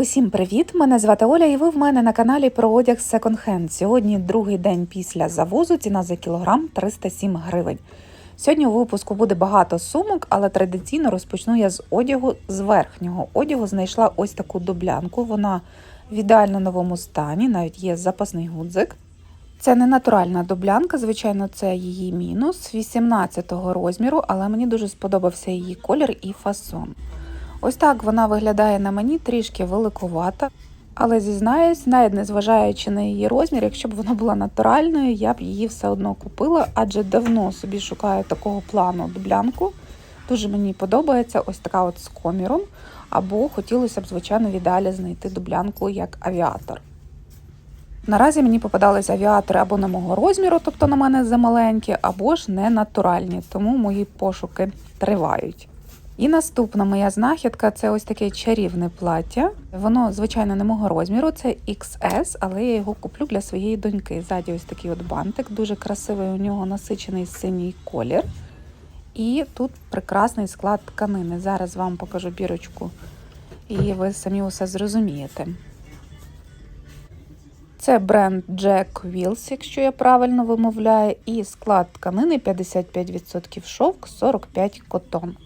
Усім привіт! Мене звати Оля, і ви в мене на каналі про одяг Second Hand. Сьогодні другий день після завозу. Ціна за кілограм 307 гривень. Сьогодні у випуску буде багато сумок, але традиційно розпочну я з одягу з верхнього одягу. Знайшла ось таку дублянку. Вона в ідеально новому стані, навіть є запасний гудзик. Це не натуральна дублянка, звичайно, це її мінус 18-го розміру, але мені дуже сподобався її колір і фасон. Ось так вона виглядає на мені трішки великувата, але зізнаюсь, навіть незважаючи на її розмір, якщо б вона була натуральною, я б її все одно купила, адже давно собі шукаю такого плану дублянку. Дуже мені подобається ось така от з коміром, або хотілося б, звичайно, в ідеалі знайти дублянку як авіатор. Наразі мені попадались авіатори або на мого розміру, тобто на мене замаленькі, або ж не натуральні, тому мої пошуки тривають. І наступна моя знахідка це ось таке чарівне плаття. Воно, звичайно, не мого розміру, це XS, але я його куплю для своєї доньки. Ззаді ось такий от бантик, дуже красивий у нього насичений синій колір. І тут прекрасний склад тканини. Зараз вам покажу бірочку, і ви самі усе зрозумієте. Це бренд Jack Wills, якщо я правильно вимовляю, і склад тканини 55% шовк, 45% котон.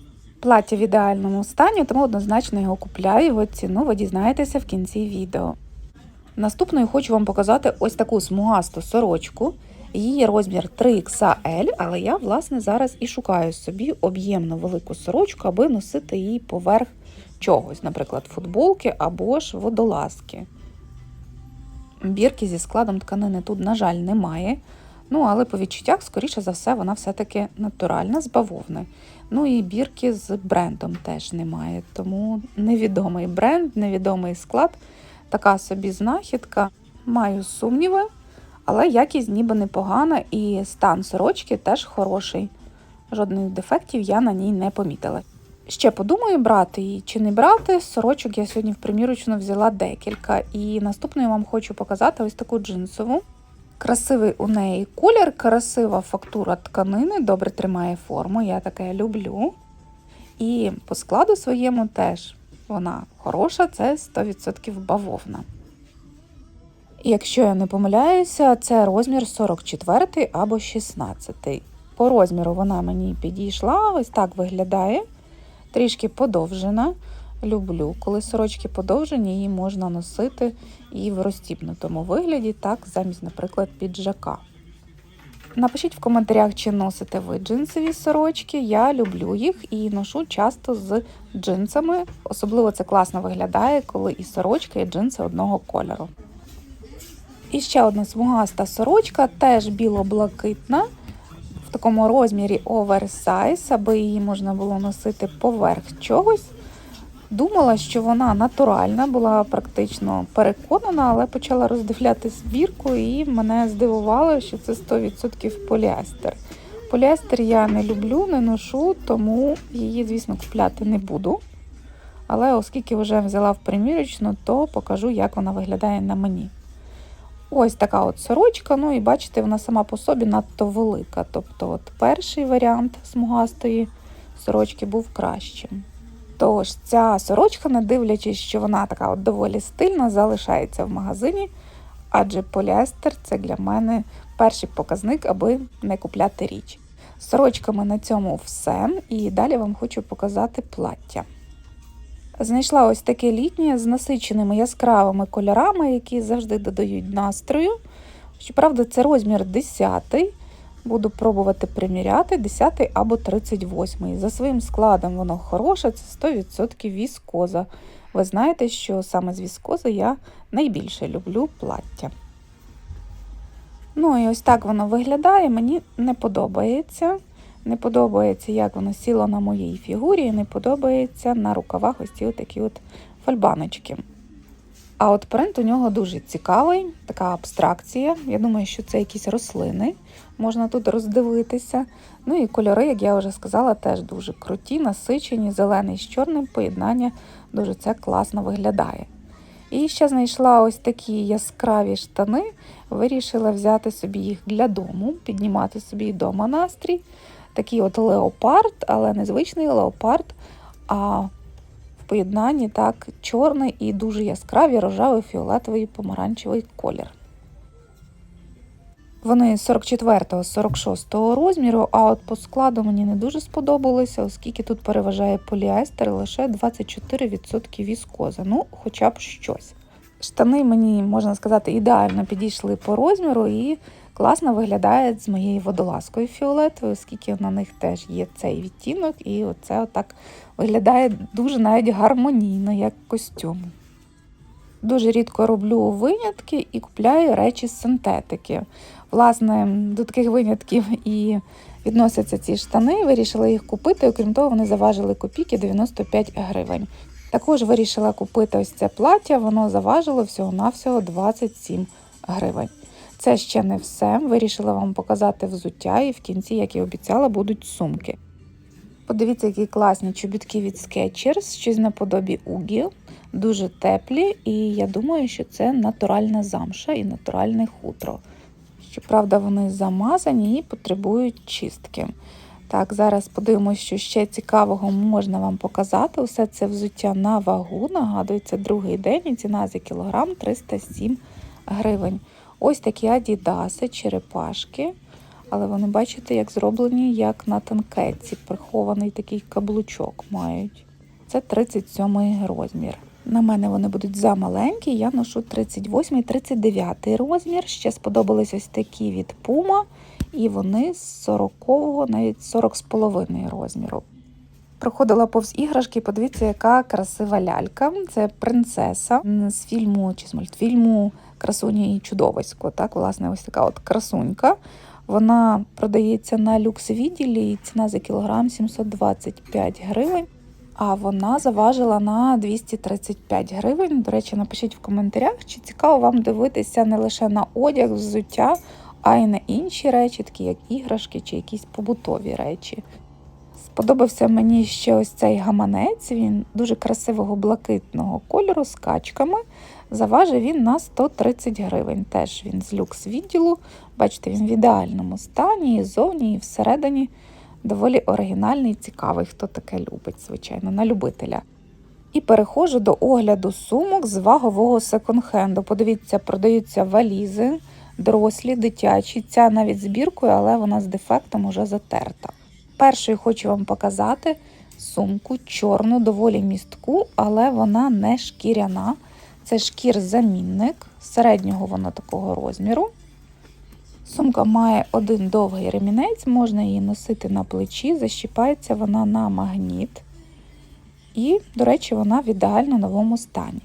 Плаття в ідеальному стані, тому однозначно його купляю. Його ціну ви дізнаєтеся в кінці відео. Наступною хочу вам показати ось таку смугасту сорочку. Її розмір 3XL, але я, власне, зараз і шукаю собі об'ємно велику сорочку, аби носити її поверх чогось, наприклад, футболки або ж водолазки. Бірки зі складом тканини тут, на жаль, немає. Ну, але по відчуттях, скоріше за все, вона все-таки натуральна з бавовни. Ну і бірки з брендом теж немає. Тому невідомий бренд, невідомий склад, така собі знахідка. Маю сумніви, але якість ніби непогана, і стан сорочки теж хороший. Жодних дефектів я на ній не помітила. Ще подумаю, брати її чи не брати. Сорочок я сьогодні в примірочну взяла декілька. І наступною вам хочу показати ось таку джинсову. Красивий у неї колір, красива фактура тканини, добре тримає форму, я таке люблю. І по складу своєму теж вона хороша, це 100% бавовна. Якщо я не помиляюся, це розмір 44 або 16. По розміру вона мені підійшла, ось так виглядає, трішки подовжена. Люблю, коли сорочки подовжені, її можна носити і в розтібнутому вигляді, так, замість, наприклад, піджака. Напишіть в коментарях, чи носите ви джинсові сорочки. Я люблю їх і ношу часто з джинсами. Особливо це класно виглядає, коли і сорочка, і джинси одного кольору. І ще одна смугаста сорочка, теж біло-блакитна, в такому розмірі оверсайз, аби її можна було носити поверх чогось. Думала, що вона натуральна, була практично переконана, але почала роздивляти збірку і мене здивувало, що це 100% поліестер. Поліестер я не люблю, не ношу, тому її, звісно, купляти не буду. Але оскільки вже взяла в примірочну, то покажу, як вона виглядає на мені. Ось така от сорочка, ну і бачите, вона сама по собі надто велика. Тобто, от перший варіант смугастої сорочки був кращим. Тож ця сорочка, не дивлячись, що вона така от доволі стильна, залишається в магазині, адже поліестер це для мене перший показник, аби не купляти річ. Сорочками на цьому все, і далі вам хочу показати плаття. Знайшла ось таке літнє з насиченими яскравими кольорами, які завжди додають настрою. Щоправда, це розмір 10 Буду пробувати приміряти 10 або 38. За своїм складом воно хороше, це 100% віскоза. Ви знаєте, що саме з віскози я найбільше люблю плаття. Ну і ось так воно виглядає. Мені не подобається. Не подобається, як воно сіло на моїй фігурі, і не подобається на рукавах ось ці такі от фальбаночки. А от принт у нього дуже цікавий, така абстракція. Я думаю, що це якісь рослини, можна тут роздивитися. Ну і кольори, як я вже сказала, теж дуже круті, насичені, зелений з чорним поєднання дуже це класно виглядає. І ще знайшла ось такі яскраві штани, вирішила взяти собі їх для дому, піднімати собі вдома настрій. Такий от леопард, але не звичний леопард, а поєднанні так чорний і дуже яскравий рожевий фіолетовий помаранчевий колір. Вони 44-46 розміру, а от по складу мені не дуже сподобалося, оскільки тут переважає поліестер лише 24% віскоза. Ну, хоча б щось. Штани мені, можна сказати, ідеально підійшли по розміру і класно виглядають з моєю водолазкою фіолетовою, оскільки на них теж є цей відтінок, і оце отак виглядає дуже навіть гармонійно, як костюм. Дуже рідко роблю винятки і купляю речі з синтетики. Власне, до таких винятків і відносяться ці штани. Вирішила їх купити. Окрім того, вони заважили копійки 95 гривень. Також вирішила купити ось це плаття, воно заважило всього-навсього 27 гривень. Це ще не все. Вирішила вам показати взуття, і в кінці, як і обіцяла, будуть сумки. Подивіться, які класні чобітки від Skechers, щось наподобі Угі, дуже теплі, і я думаю, що це натуральна замша і натуральне хутро. Щоправда, вони замазані і потребують чистки. Так, зараз подивимося, що ще цікавого можна вам показати. Усе це взуття на вагу. Нагадую, це другий день і ціна за кілограм 307 гривень. Ось такі адідаси, черепашки. Але вони, бачите, як зроблені, як на танкетці. Прихований такий каблучок мають. Це 37 розмір. На мене вони будуть замаленькі, я ношу 38 і 39 розмір. Ще сподобались ось такі від Puma, і вони з 40-го, навіть 40 з половиною розміру. Проходила повз іграшки, подивіться, яка красива лялька. Це принцеса з фільму чи з мультфільму Красуні і чудовисько. Так, власне, ось така от красунька. Вона продається на люкс-відділі, і ціна за кілограм 725 гривень. А вона заважила на 235 гривень. До речі, напишіть в коментарях, чи цікаво вам дивитися не лише на одяг, взуття, а й на інші речі, такі як іграшки чи якісь побутові речі. Сподобався мені ще ось цей гаманець. Він дуже красивого блакитного кольору з качками. Заважив він на 130 гривень. Теж він з люкс відділу. Бачите, він в ідеальному стані, і зовні, і всередині доволі оригінальний і цікавий, хто таке любить, звичайно, на любителя. І переходжу до огляду сумок з вагового секонд-хенду. Подивіться, продаються валізи, дорослі, дитячі. Ця навіть збіркою, але вона з дефектом уже затерта. Першою хочу вам показати сумку чорну, доволі містку, але вона не шкіряна. Це шкір-замінник, середнього вона такого розміру. Сумка має один довгий ремінець, можна її носити на плечі, защіпається вона на магніт. І, до речі, вона в ідеально новому стані.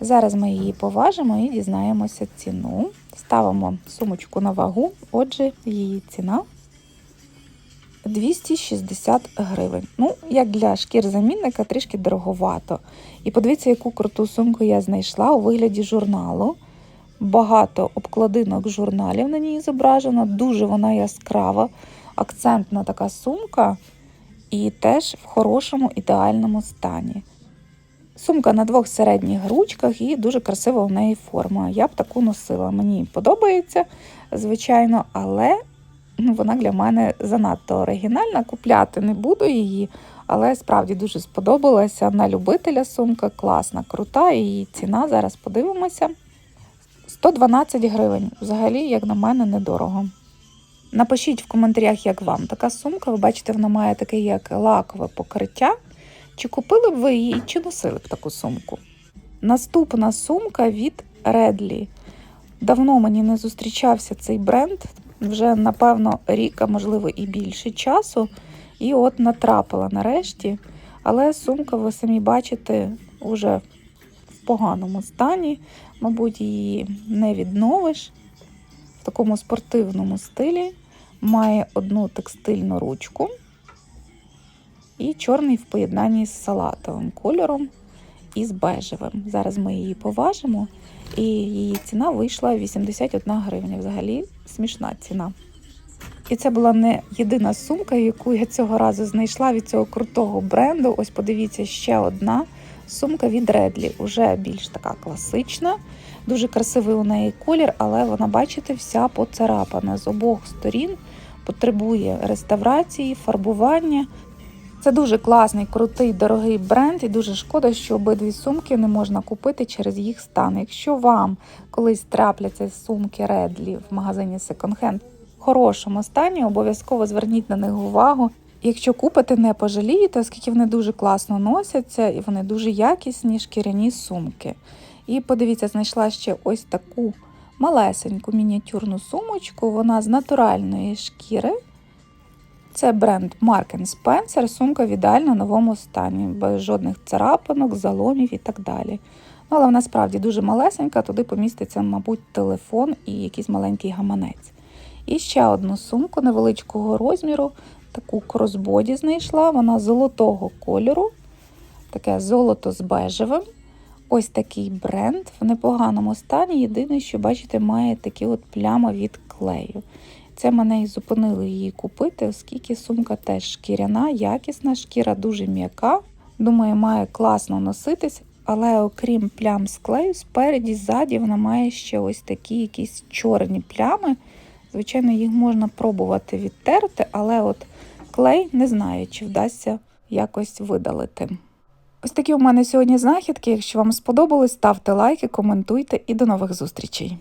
Зараз ми її поважимо і дізнаємося ціну. Ставимо сумочку на вагу, отже, її ціна 260 гривень. Ну, як для шкір-замінника, трішки дороговато. І подивіться, яку круту сумку я знайшла у вигляді журналу. Багато обкладинок журналів на ній зображено, дуже вона яскрава, акцентна така сумка, і теж в хорошому ідеальному стані. Сумка на двох середніх ручках і дуже красива в неї форма. Я б таку носила. Мені подобається, звичайно, але ну, вона для мене занадто оригінальна. Купляти не буду її, але справді дуже сподобалася на любителя сумка, класна, крута, і ціна зараз подивимося. 112 гривень. Взагалі, як на мене, недорого. Напишіть в коментарях, як вам така сумка. Ви бачите, вона має таке як лакове покриття. Чи купили б ви її, чи носили б таку сумку? Наступна сумка від Редлі. Давно мені не зустрічався цей бренд, вже, напевно, рік, а можливо, і більше часу. І от натрапила нарешті. Але сумка, ви самі бачите, вже в поганому стані. Мабуть, її не відновиш. В такому спортивному стилі. Має одну текстильну ручку і чорний в поєднанні з салатовим кольором і з бежевим. Зараз ми її поважимо, і її ціна вийшла 81 гривня. Взагалі смішна ціна. І це була не єдина сумка, яку я цього разу знайшла від цього крутого бренду. Ось подивіться, ще одна сумка від Редлі. Уже більш така класична. Дуже красивий у неї колір, але вона, бачите, вся поцарапана з обох сторін, потребує реставрації, фарбування. Це дуже класний, крутий, дорогий бренд, і дуже шкода, що обидві сумки не можна купити через їх стан. Якщо вам колись трапляться сумки Редлі в магазині Second Hand в хорошому стані, обов'язково зверніть на них увагу. Якщо купите, не пожалієте, оскільки вони дуже класно носяться і вони дуже якісні шкіряні сумки. І подивіться, знайшла ще ось таку малесеньку мініатюрну сумочку. Вона з натуральної шкіри. Це бренд Mark Spencer, сумка в ідеально новому стані, без жодних царапинок, заломів і так далі. Ну, але вона справді дуже малесенька, туди поміститься, мабуть, телефон і якийсь маленький гаманець. І ще одну сумку невеличкого розміру, таку кросбоді знайшла, вона золотого кольору, таке золото з бежевим. Ось такий бренд в непоганому стані. Єдине, що, бачите, має такі от плями від клею. Це мене і зупинило її купити, оскільки сумка теж шкіряна, якісна, шкіра дуже м'яка. Думаю, має класно носитись, але окрім плям з клею, спереді, ззаді вона має ще ось такі якісь чорні плями. Звичайно, їх можна пробувати відтерти, але от клей не знаю, чи вдасться якось видалити. Ось такі у мене сьогодні знахідки. Якщо вам сподобалось, ставте лайки, коментуйте і до нових зустрічей.